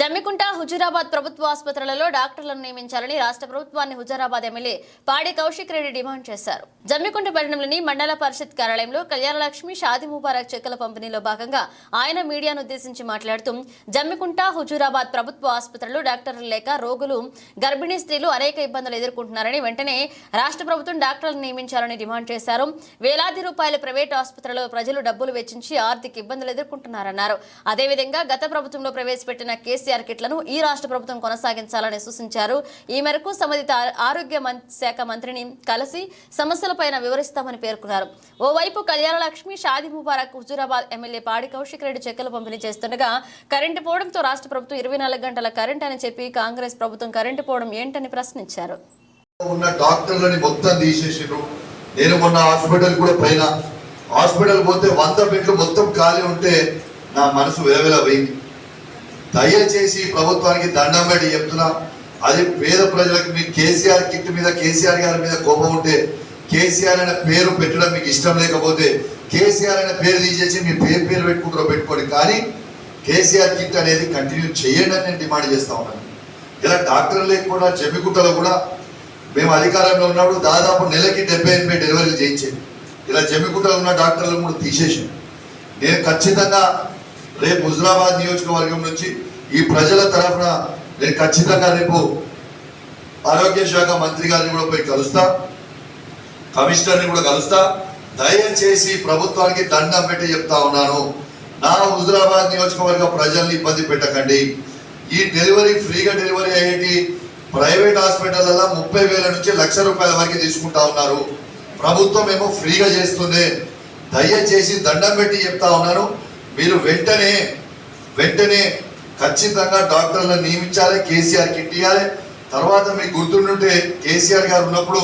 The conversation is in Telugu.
జమ్మికుంట హుజురాబాద్ ప్రభుత్వ ఆసుపత్రులలో డాక్టర్లను నియమించాలని రాష్ట్ర ప్రభుత్వాన్ని హుజూరాబాద్ ఎమ్మెల్యే పాడి కౌశిక్ రెడ్డి డిమాండ్ చేశారు. జమ్మికుంట పట్టణంలోని మండల పరిషత్ కార్యాలయంలో కళ్యాణలక్ష్మి షాది ముబారక్ చెక్కుల పంపిణీలో భాగంగా ఆయన మీడియాను ఉద్దేశించి మాట్లాడుతూ జమ్మికుంట హుజూరాబాద్ ప్రభుత్వ ఆసుపత్రులు డాక్టర్లు లేక రోగులు గర్భిణీ స్త్రీలు అనేక ఇబ్బందులు ఎదుర్కొంటున్నారని వెంటనే రాష్ట్ర ప్రభుత్వం డాక్టర్లను నియమించాలని డిమాండ్ చేశారు. వేలాది రూపాయల ప్రైవేటు ఆసుపత్రులలో ప్రజలు డబ్బులు వెచ్చించి ఆర్థిక ఇబ్బందులు ఎదుర్కొంటున్నారన్నారు. అదేవిధంగా గత ప్రభుత్వంలో ప్రవేశపెట్టిన కేసు కేసీఆర్ కిట్లను ఈ రాష్ట్ర ప్రభుత్వం కొనసాగించాలని సూచించారు. ఈ మేరకు సంబంధిత ఆరోగ్య శాఖ మంత్రిని కలిసి సమస్యలపైన వివరిస్తామని పేర్కొన్నారు. ఓవైపు కళ్యాణలక్ష్మి షాది ముబారక్ హుజూరాబాద్ ఎమ్మెల్యే పాడి కౌశిక్ రెడ్డి చెక్కులు పంపిణీ చేస్తుండగా కరెంటు పోవడంతో రాష్ట్ర ప్రభుత్వం ఇరవై నాలుగు గంటల కరెంట్ అని చెప్పి కాంగ్రెస్ ప్రభుత్వం కరెంటు పోవడం ఏంటని ప్రశ్నించారు. ఉన్న డాక్టర్లని మొత్తం నేను మొన్న హాస్పిటల్ కూడా పైన హాస్పిటల్ పోతే వంద బెడ్లు మొత్తం ఖాళీ ఉంటే నా మనసు విలవిల పోయింది. దయచేసి ప్రభుత్వానికి దండం పెట్టి చెప్తున్నా. అది పేద ప్రజలకు మీ కేసీఆర్ కిట్ మీద కేసీఆర్ గారి మీద కోపం ఉంటే కేసీఆర్ అనే పేరు పెట్టడం మీకు ఇష్టం లేకపోతే కేసీఆర్ అనే పేరు తీసేసి మీ పేరు పేరు పెట్టుకుంటారో పెట్టుకోండి. కానీ కేసీఆర్ కిట్ అనేది కంటిన్యూ చేయండి అని నేను డిమాండ్ చేస్తా ఉన్నాను. ఇలా డాక్టర్ లేకుండా జమ్మిగుట్టలో కూడా మేము అధికారంలో ఉన్నప్పుడు దాదాపు నెలకి డెబ్బై ఎనిమిది డెలివరీలు చేయించేది. ఇలా జమ్మిగుట్టలో ఉన్న డాక్టర్లు కూడా తీసేసాం నేను ఖచ్చితంగా రేపు హుజరాబాద్ నియోజకవర్గం నుంచి ఈ ప్రజల తరఫున నేను ఖచ్చితంగా రేపు ఆరోగ్య శాఖ మంత్రి గారిని కూడా పోయి కలుస్తా కమిషనర్ని కూడా కలుస్తా. దయచేసి ప్రభుత్వానికి దండం పెట్టి చెప్తా ఉన్నాను. నా హుజరాబాద్ నియోజకవర్గ ప్రజల్ని ఇబ్బంది పెట్టకండి. ఈ డెలివరీ ఫ్రీగా డెలివరీ అయ్యేటి ప్రైవేట్ హాస్పిటల్లో ముప్పై వేల నుంచి లక్ష రూపాయల వరకు తీసుకుంటా ఉన్నారు. ప్రభుత్వం ఏమో ఫ్రీగా చేస్తుంది. దయచేసి దండం పెట్టి చెప్తా ఉన్నాను. మీరు వెంటనే వెంటనే ఖచ్చితంగా డాక్టర్లను నియమించాలి కేసీఆర్ కిట్ ఇవ్వాలి తర్వాత మీకు గుర్తుంటుంటే కేసీఆర్ గారు ఉన్నప్పుడు